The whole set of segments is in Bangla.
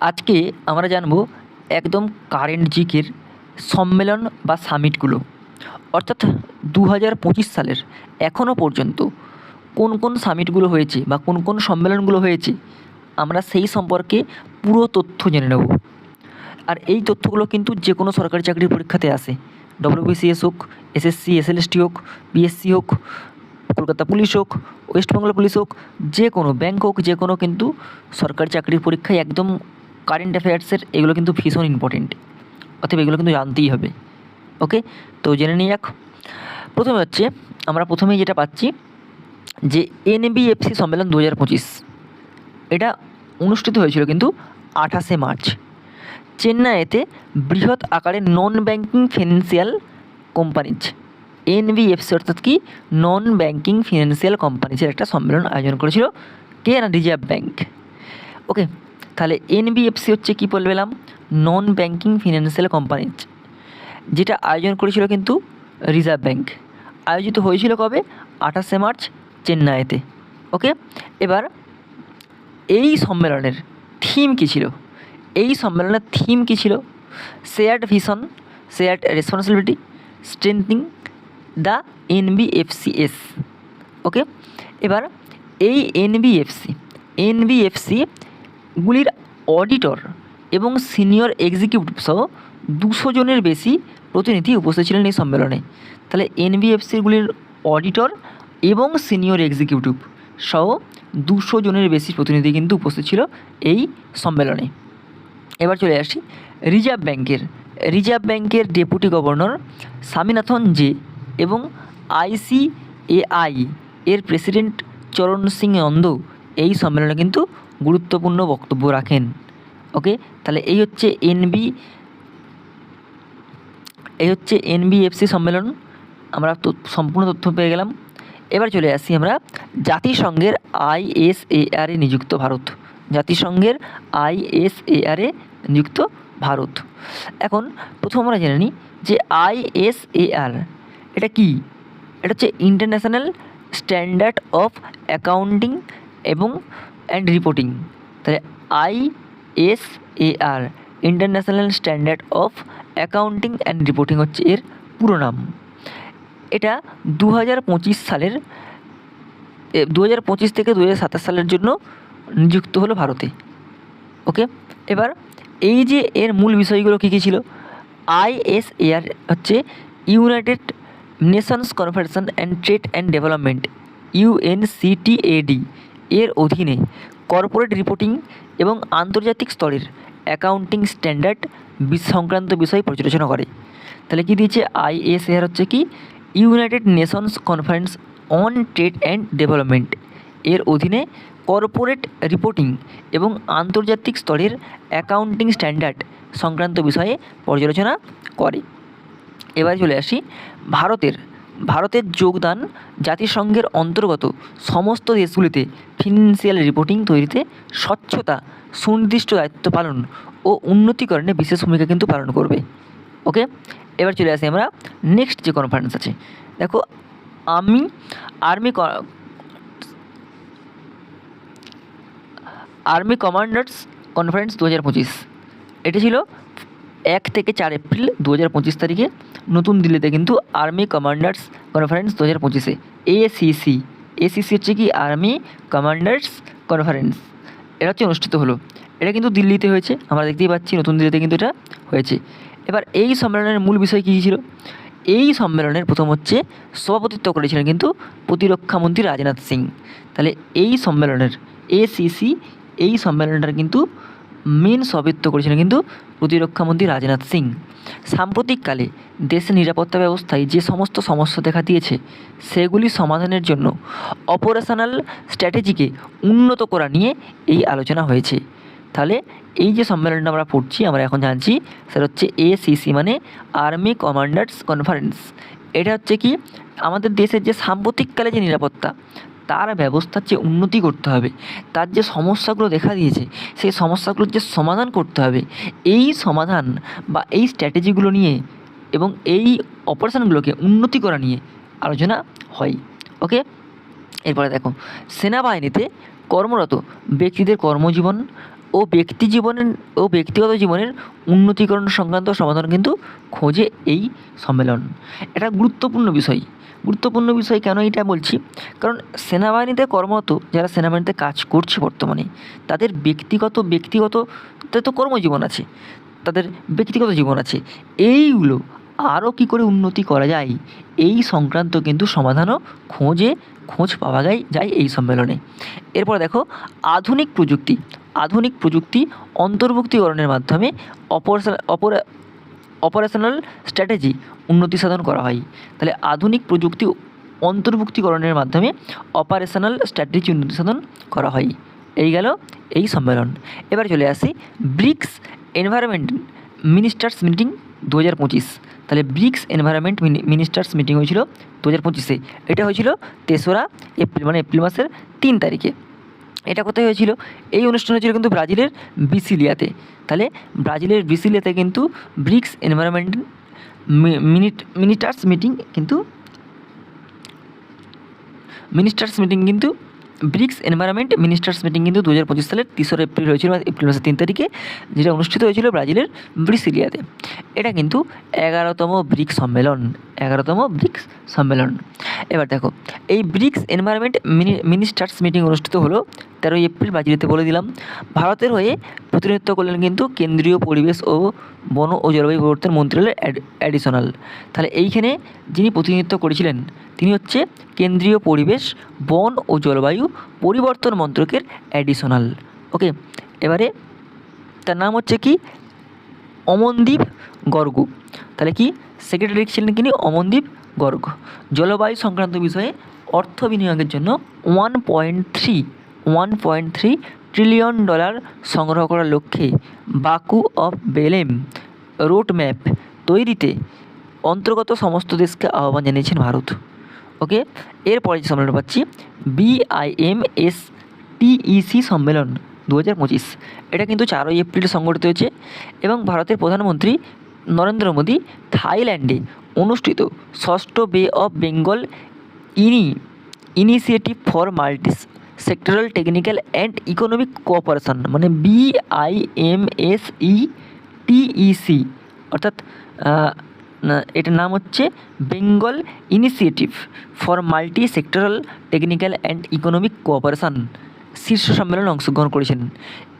আজকে আমরা জানব একদম কারেন্ট জিকের সম্মেলন বা সামিটগুলো। অর্থাৎ দু হাজার পঁচিশ সালের এখনও পর্যন্ত কোন কোন সামিটগুলো হয়েছে বা কোন কোন সম্মেলনগুলো হয়েছে, আমরা সেই সম্পর্কে পুরো তথ্য জেনে নেব। আর এই তথ্যগুলো কিন্তু যে কোনো সরকারি চাকরির পরীক্ষাতে আসে। ডব্লিউবিসিএস হোক এসএসসি এসএলএসটি হোক বিএসসি হোক, কলকাতা পুলিশ হোক, ওয়েস্ট বেঙ্গল পুলিশ হোক যে কোনো ব্যাংক হোক যে কোনো কিন্তু সরকারি চাকরির পরীক্ষায় একদম কারেন্ট অ্যাফেয়ার্সের এগুলো কিন্তু ভীষণ ইম্পর্টেন্ট অতএব এগুলো কিন্তু জানতেই হবে। ওকে তো জেনে নিয়ে যাক। প্রথমে হচ্ছে, আমরা প্রথমেই যেটা পাচ্ছি যে এনবিএফসি সম্মেলন দু হাজার পঁচিশ। এটা অনুষ্ঠিত হয়েছিল কিন্তু আঠাশে মার্চ। চেন্নাইতে বৃহৎ আকারে non banking financial companies NBFC অর্থাৎ কি? নন ব্যাঙ্কিং ফিনান্সিয়াল কোম্পানিজের একটা সম্মেলন আয়োজন করেছিল কে না রিজার্ভ ব্যাঙ্ক ওকে তাহলে এনবিএফসি হচ্ছে কী বললাম নন ব্যাংকিং ফিনান্সিয়াল কোম্পানিজ যেটা আয়োজন করেছিল কিন্তু রিজার্ভ ব্যাংক আয়োজিত হয়েছিল কবে? আঠাশে মার্চ চেন্নাইতে। ওকে এবার এই সম্মেলনের থিম কী ছিল? এই সম্মেলনের থিম কী ছিল? Shared vision shared responsibility strengthening the NBFCs okay এবার এই এনবিএফসি এনবিএফসি এনবিএফসিগুলির অডিটর এবং সিনিয়র এক্সিকিউটিভ সহ দুশো জনের বেশি প্রতিনিধি উপস্থিত ছিলেন এই সম্মেলনে। তাহলে এনবিএফসিগুলির অডিটর এবং সিনিয়র এক্সিকিউটিভ সহ দুশো জনের বেশি প্রতিনিধি কিন্তু উপস্থিত ছিল এই সম্মেলনে। এবার চলে আসি রিজার্ভ ব্যাংকের। রিজার্ভ ব্যাংকের ডেপুটি গভর্নর স্বামীনাথন জে এবং আইসিএআই এর প্রেসিডেন্ট চরণ সিং নন্দ এই সম্মেলনে কিন্তু গুরুত্বপূর্ণ বক্তব্য রাখেন। ওকে? তাহলে এই হচ্ছে এনবি এই হচ্ছে এনবিএফসি সম্মেলন। আমরা সম্পূর্ণ তথ্য পেয়ে গেলাম। এবার চলে আসি আমরা জাতিসংঘের আইএসএআরে নিযুক্ত ভারত। জাতিসংঘের আইএসএআরে নিযুক্ত ভারত। এখন প্রথম আমরা জেনে নিই যে আইএসএআর এটা কি? এটা হচ্ছে ইন্টারন্যাশনাল স্ট্যান্ডার্ড অফ অ্যাকাউন্টিং এবং অ্যান্ড রিপোর্টিং তাহলে ISAR international standard of accounting and reporting হচ্ছে এর পুরো নাম। এটা দু হাজার পঁচিশ সালের দু হাজার পঁচিশ থেকে দু হাজার সাতাশ সালের জন্য নিযুক্ত হলো ভারতে। ওকে? এবার এই যে এর মূল বিষয়গুলো কী কী ছিল? আইএসএআর হচ্ছে United Nations conference and trade and development UNCTAD এর অধীনে কর্পোরেট রিপোর্টিং এবং আন্তর্জাতিক স্তরের অ্যাকাউন্টিং স্ট্যান্ডার্ড সংক্রান্ত বিষয় পর্যালোচনা করে। তাহলে কী দিয়েছে? আইএসএআর হচ্ছে কি? United Nations conference on trade and development. এর অধীনে কর্পোরেট রিপোর্টিং এবং আন্তর্জাতিক স্তরের অ্যাকাউন্টিং স্ট্যান্ডার্ড সংক্রান্ত বিষয়ে পর্যালোচনা করে। এবার চলে আসি ভারতের ভারতের যোগদান জাতিসংঘের অন্তর্গত সমস্ত দেশগুলিতে ফিনান্সিয়াল রিপোর্টিং তৈরিতে স্বচ্ছতা, সুনির্দিষ্ট দায়িত্ব পালন ও উন্নতিকরণে বিশেষ ভূমিকা কিন্তু পালন করবে। ওকে এবার চলে আসি আমরা নেক্সট যে কনফারেন্স আছে। দেখো, আমি আর্মি আর্মি কমান্ডার্স কনফারেন্স দু হাজার পঁচিশ। এটি ছিল এক থেকে চার এপ্রিল দু হাজার পঁচিশ তারিখে, নতুন দিল্লিতে কিন্তু আর্মি কমান্ডার্স কনফারেন্স দু হাজার পঁচিশে এসিসি এসিসি হচ্ছে কি আর্মি কমান্ডার্স কনফারেন্স এটা হচ্ছে অনুষ্ঠিত হলো। এটা কিন্তু দিল্লিতে হয়েছে, আমরা দেখতেই পাচ্ছি নতুন দিল্লিতে কিন্তু এটা হয়েছে। এবার এই সম্মেলনের মূল বিষয় কী ছিল? এই সম্মেলনের প্রথম হচ্ছে সভাপতিত্ব করেছিলেন কিন্তু প্রতিরক্ষামন্ত্রী রাজনাথ সিং। তাহলে এই সম্মেলনের এসিসি এই সম্মেলনটার কিন্তু মেন সভাপতিত্ব করেছিলেন কিন্তু প্রতিরক্ষামন্ত্রী রাজনাথ সিং, সাম্প্রতিককালে দেশের নিরাপত্তা ব্যবস্থায় যে সমস্ত সমস্যা দেখা দিয়েছে, সেগুলি সমাধানের জন্য অপারেশনাল স্ট্র্যাটেজিকে উন্নত করা নিয়ে এই আলোচনা হয়েছে। তাহলে এই যে সম্মেলনটা আমরা পড়ছি, আমরা এখন জানছি সেটা হচ্ছে এসিসি মানে আর্মি কমান্ডার্স কনফারেন্স এটা হচ্ছে কি? আমাদের দেশের যে সাম্প্রতিককালে যে নিরাপত্তা তার ব্যবস্থার যে উন্নতি করতে হবে। তার যে সমস্যাগুলো দেখা দিয়েছে, সেই সমস্যাগুলোর যে সমাধান করতে হবে। এই সমাধান বা এই স্ট্র্যাটেজিগুলো নিয়ে এবং এই অপারেশানগুলোকে উন্নতি করা নিয়ে আলোচনা হয়। ওকে? এরপরে দেখো, সেনাবাহিনীতে কর্মরত ব্যক্তিদের কর্মজীবন ও ব্যক্তি জীবনের, ও ব্যক্তিগত জীবনের উন্নতিকরণ সংক্রান্ত সমাধান কিন্তু খোঁজে এই সম্মেলন। এটা গুরুত্বপূর্ণ বিষয়। গুরুত্বপূর্ণ বিষয় কেন এটা বলছি? কারণ সেনাবাহিনীতে কর্মরত, যারা সেনাবাহিনীতে কাজ করছে বর্তমানে, তাদের ব্যক্তিগত ব্যক্তিগত তো কর্মজীবন আছে, তাদের ব্যক্তিগত জীবন আছে। এইগুলো আরও কী করে উন্নতি করা যায়? এই সংক্রান্ত কিন্তু সমাধানও খোঁজে খোঁজ পাওয়া যায় যায় এই সম্মেলনে। এরপর দেখো, আধুনিক প্রযুক্তি। আধুনিক প্রযুক্তি অন্তর্ভুক্তিকরণের মাধ্যমে অপারেশন, অপরা, অপারেশনাল স্ট্র্যাটেজি উন্নতি সাধন করা হয়। তাহলে আধুনিক প্রযুক্তি অন্তর্ভুক্তিকরণের মাধ্যমে অপারেশনাল স্ট্র্যাটেজি উন্নতি সাধন করা হয়। এই গেল এই সম্মেলন। এবার চলে আসি ব্রিক্স এনভায়রনমেন্ট মিনিস্টার্স মিটিং দু হাজার পঁচিশ। তাহলে ব্রিক্স এনভায়রনমেন্ট মিনিস্টার্স মিটিং হয়েছিল দু হাজার পঁচিশে। এটা হয়েছিল তেসরা এপ্রিল মানে এপ্রিল মাসের তিন তারিখে। এটা কোথায় হয়েছিল? এই অনুষ্ঠান হয়েছিল কিন্তু ব্রাজিলের বিসিলিয়াতে। তাহলে ব্রাজিলের বিসিলিয়াতে কিন্তু BRICS environment minute ministers meeting কিন্তু, মিনিস্টার্স মিটিং কিন্তু ব্রিক্স এনভায়রনমেন্ট মিনিস্টার্স মিটিং কিন্তু দু হাজার পঁচিশ সালের তেসরা এপ্রিল হয়েছিল মানে এপ্রিল মাসের তিন তারিখে, যেটা অনুষ্ঠিত হয়েছিল ব্রাজিলের ব্রিসিলিয়াতে। এটা কিন্তু এগারোতম ব্রিক্স সম্মেলন, এগারোতম ব্রিক্স সম্মেলন। এবার দেখো, এই ব্রিক্স এনভায়রনমেন্ট মিনিস্টার্স মিটিং অনুষ্ঠিত হলো তেরোই এপ্রিল ব্রাজিলেতে বলে দিলাম। ভারতের হয়ে প্রতিনিধিত্ব করলেন কিন্তু কেন্দ্রীয় পরিবেশ ও বন ও জলবায়ু পরিবর্তন মন্ত্রণালয়ের অ্যাডিশনাল। তাহলে এইখানে যিনি প্রতিনিধিত্ব করেছিলেন তিনি হচ্ছে কেন্দ্রীয় পরিবেশ, বন ও জলবায়ু পরিবর্তন মন্ত্রকের অ্যাডিশনাল ওকে এবারে তার নাম হচ্ছে কি? অমনদীপ গর্গ। তাহলে কি? সেক্রেটারি ছিলেন তিনি অমনদীপ গর্গ। জলবায়ু সংক্রান্ত বিষয়ে অর্থ বিনিয়োগের জন্য one point three one point three trillion dollar সংগ্রহ করার লক্ষ্যে Baku of Belem road map তৈরিতে অন্তর্গত সমস্ত দেশকে আহ্বান জানিয়েছেন ভারত। ওকে? এরপরে যে সম্মেলন পাচ্ছি বিআইএমএস টিইসি সম্মেলন দু হাজার পঁচিশ। এটা কিন্তু চারই এপ্রিল সংগঠিত হয়েছে এবং ভারতের প্রধানমন্ত্রী নরেন্দ্র মোদী থাইল্যান্ডে অনুষ্ঠিত ষষ্ঠ বে অফ বেঙ্গল ইনি initiative for multi sectoral technical and economic cooperation মানে বিআইএমএসই টিইসি অর্থাৎ আহ, না, এটার নাম হচ্ছে Bengal initiative for multi sectoral technical and economic cooperation. শীর্ষ সম্মেলনে অংশগ্রহণ করেছেন।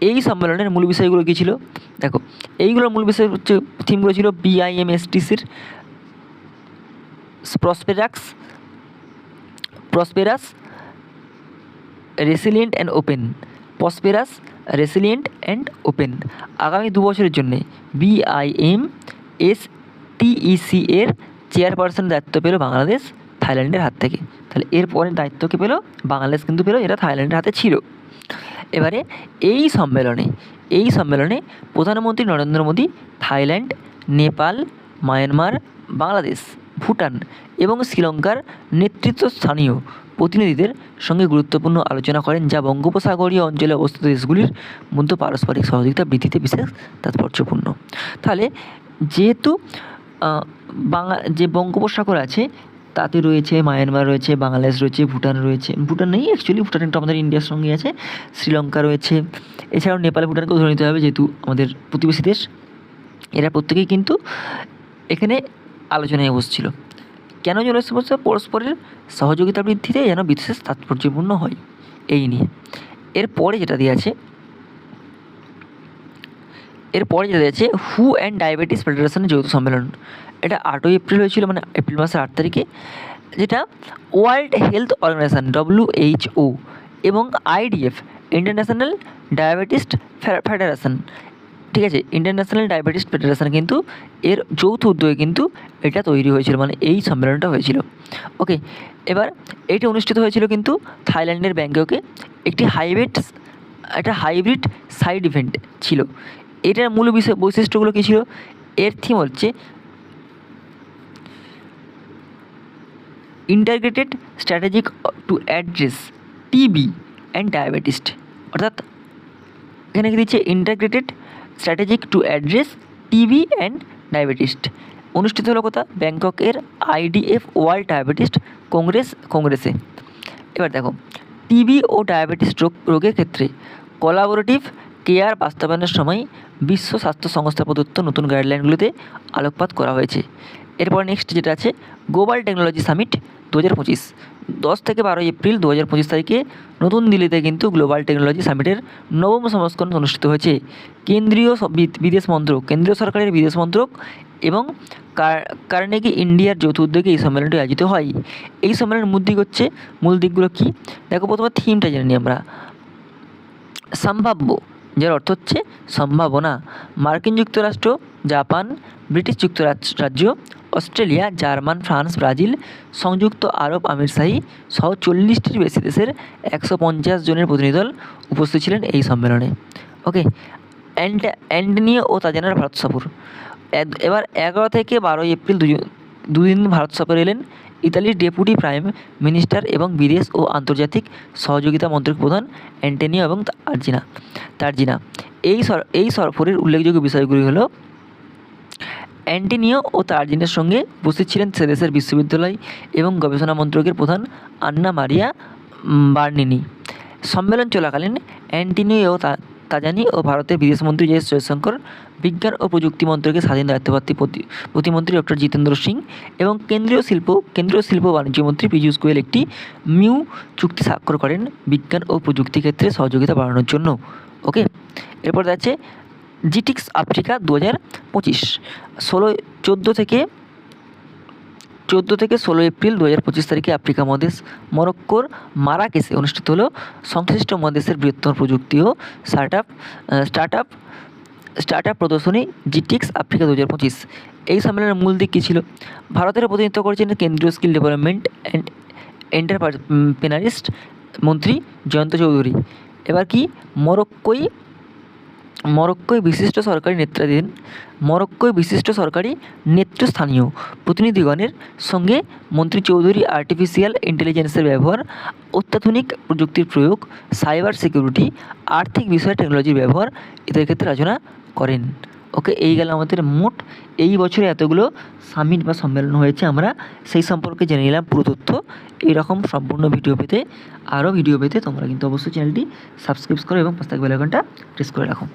এই সম্মেলনের মূল বিষয়গুলো কী ছিল? দেখো, এইগুলোর মূল বিষয় হচ্ছে, থিমগুলো ছিল বিআইএমএসটিসির prosperous, prosperous, resilient and open, prosperous, resilient and open. আগামী দু বছরের জন্যে বিআইএম এস টিইসি এর চেয়ারপারসন দায়িত্ব পেল বাংলাদেশ থাইল্যান্ডের হাত থেকে। তাহলে এর পরে দায়িত্বকে পেল? বাংলাদেশ কিন্তু পেল এটা থাইল্যান্ডের হাতে ছিল। এবারে এই সম্মেলনে এই সম্মেলনে প্রধানমন্ত্রী নরেন্দ্র মোদী, থাইল্যান্ড, নেপাল, মায়ানমার, বাংলাদেশ, ভুটান এবং শ্রীলঙ্কার নেতৃত্ব স্থানীয় প্রতিনিধিদের সঙ্গে গুরুত্বপূর্ণ আলোচনা করেন, যা বঙ্গোপসাগরীয় অঞ্চলে অবস্থিত দেশগুলির মধ্যে পারস্পরিক সহযোগিতা বৃদ্ধিতে বিশেষ তাৎপর্যপূর্ণ। তাহলে যেহেতু বাংলা যে বঙ্গোপসাগর আছে, তাতে রয়েছে মায়ানমার রয়েছে, বাংলাদেশ রয়েছে, ভুটান রয়েছে। ভুটান নেই অ্যাকচুয়ালি ভুটান একটু আমাদের ইন্ডিয়ার সঙ্গে আছে, শ্রীলঙ্কা রয়েছে। এছাড়াও নেপাল ভুটানকেও ধরে নিতে হবে, যেহেতু আমাদের প্রতিবেশী দেশ। এরা প্রত্যেকেই কিন্তু এখানে আলোচনায় বসছিল। কেন যেন বসছে পরস্পরের সহযোগিতা বৃদ্ধিতে যেন বিশেষ তাৎপর্যপূর্ণ হয়, এই নিয়ে। এরপরে যেটা দিয়ে আছে এরপরে যেটা দিয়ে আছে হু অ্যান্ড ডায়াবেটিস ফেডারেশনের যৌথ সম্মেলন। এটা আটই এপ্রিল হয়েছিল মানে এপ্রিল মাসের আট তারিখে, যেটা ওয়ার্ল্ড হেলথ অর্গানাইজেশন ডব্লিউএইচও এবং আইডিএফ ইন্টারন্যাশনাল ডায়াবেটিস্ট ফেডারেশন ঠিক আছে ইন্টারন্যাশনাল ডায়াবেটিস ফেডারেশন কিন্তু এর যৌথ উদ্যোগে কিন্তু এটা তৈরি হয়েছিল মানে এই সম্মেলনটা হয়েছিল। ওকে, এবার এটা অনুষ্ঠিত হয়েছিল কিন্তু থাইল্যান্ডের ব্যাংককে। একটি হাইব্রিড, একটা হাইব্রিড সাইড ইভেন্ট ছিল। এটার মূল বিষয় বৈশিষ্ট্যগুলো কী ছিল? এর থিম হচ্ছে integrated strategic to address TB and diabetes অর্থাৎ এখানে কি দিচ্ছে? Integrated strategic to address TB and diabetes অনুষ্ঠিত হলো কোথা? ব্যাংককের আইডিএফ ওয়ার্ল্ড ডায়াবেটিস কংগ্রেস কংগ্রেসে এবার দেখো টিবি ও ডায়াবেটিস রোগ রোগের ক্ষেত্রে কোলাবোরেটিভ কেয়ার বাস্তবায়নের সময় বিশ্ব স্বাস্থ্য সংস্থা প্রদত্ত নতুন গাইডলাইনগুলিতে আলোকপাত করা হয়েছে। এরপর নেক্সট যেটা আছে গ্লোবাল টেকনোলজি সামিট দু হাজার পঁচিশ। দশ থেকে বারোই এপ্রিল দু হাজার পঁচিশ তারিখে নতুন দিল্লিতে কিন্তু গ্লোবাল টেকনোলজি সামিটের নবম সংস্করণ অনুষ্ঠিত হয়েছে। কেন্দ্রীয় বিদেশ মন্ত্রক, কেন্দ্রীয় সরকারের বিদেশ মন্ত্রক এবং কার- কার্নেগি ইন্ডিয়ার যৌথ উদ্যোগে এই সম্মেলনটি আয়োজিত হয়। এই সম্মেলনের মূল দিক হচ্ছে, মূল দিকগুলো কী? দেখো, প্রথমে থিমটা জানি আমরা। সম্ভাব্য যার অর্থ হচ্ছে সম্ভাবনা। মার্কিন যুক্তরাষ্ট্র, জাপান, ব্রিটিশ যুক্তরাজ্য রাজ্য অস্ট্রেলিয়া, জার্মান, ফ্রান্স, ব্রাজিল, সংযুক্ত আরব আমিরশাহী সহ চল্লিশটির বেশি দেশের একশো পঞ্চাশ জনের প্রতিনিধি দল উপস্থিত ছিলেন এই সম্মেলনে। ওকে, অ্যান্ড অ্যান্টনিও ও তাজানার ভারত সফর। এবার এগারো থেকে বারোই এপ্রিল দুজ- দুদিন ভারত সফরে এলেন ইতালির ডেপুটি প্রাইম মিনিস্টার এবং বিদেশ ও আন্তর্জাতিক সহযোগিতা মন্ত্রক প্রধান অ্যান্টেনিও এবং আর্জিনা তার্জিনা। এই সর, এই সফরের উল্লেখযোগ্য বিষয়গুলি হলো, অ্যান্টিনিও ও তার্জিনের সঙ্গে উপস্থিত ছিলেন সে দেশের বিশ্ববিদ্যালয় এবং গবেষণা মন্ত্রকের প্রধান আন্না মারিয়া বার্নিনি। সম্মেলন চলাকালীন অ্যান্টিনিও ও তাজানি ও ভারতের বিদেশমন্ত্রী এস জয়শঙ্কর, বিজ্ঞান ও প্রযুক্তি মন্ত্রকের স্বাধীন দায়িত্বপ্রাপ্তি প্রতি- প্রতিমন্ত্রী ডক্টর জিতেন্দ্র সিং এবং কেন্দ্রীয় শিল্প কেন্দ্রীয় শিল্প বাণিজ্য মন্ত্রী পীযূষ গোয়েল একটি মিউ চুক্তি স্বাক্ষর করেন বিজ্ঞান ও প্রযুক্তি ক্ষেত্রে সহযোগিতা বাড়ানোর জন্য। ওকে? এরপর আছে জিটিক্স আফ্রিকা দু হাজার পঁচিশ ষোলো চোদ্দ থেকে চোদ্দ থেকে ষোলো এপ্রিল দু হাজার পঁচিশ তারিখে আফ্রিকা মহাদেশ মরক্কোর মারাকেসে অনুষ্ঠিত হলো সংশ্লিষ্ট মহাদেশের বৃহত্তম প্রযুক্তি ও start up start up start up প্রদর্শনী জিটিক্স আফ্রিকা দু হাজার পঁচিশ। এই সম্মেলনের মূল দিক কী ছিল? ভারতের প্রতিনিধিত্ব করেছেন কেন্দ্রীয় স্কিল ডেভেলপমেন্ট অ্যান্ড এন্টারপ্রেনারিস্ট মন্ত্রী জয়ন্ত চৌধুরী। এবার কি মরক্কোই মরক্কোয় বিশিষ্ট সরকারি নেতৃত্বাধীন মরক্কোয় বিশিষ্ট সরকারি নেতৃস্থানীয় প্রতিনিধিগণের সঙ্গে মন্ত্রী চৌধুরী আর্টিফিশিয়াল ইন্টেলিজেন্সের ব্যবহার, অত্যাধুনিক প্রযুক্তির প্রয়োগ সাইবার সিকিউরিটি আর্থিক বিষয়ে টেকনোলজির ব্যবহার ইত্যাদি ক্ষেত্রে আলোচনা করেন। ওকে, এই গেল আমাদের মোট। এই বছরে এতগুলো সামিট বা সম্মেলন হয়েছে, আমরা সেই সম্পর্কে জেনে নিলাম পুরো তথ্য। এইরকম সম্পূর্ণ ভিডিও পেতে, আরও ভিডিও পেতে তোমরা কিন্তু অবশ্যই চ্যানেলটি সাবস্ক্রাইব করো এবং পাশে বেল আইকনটা প্রেস করে রাখো।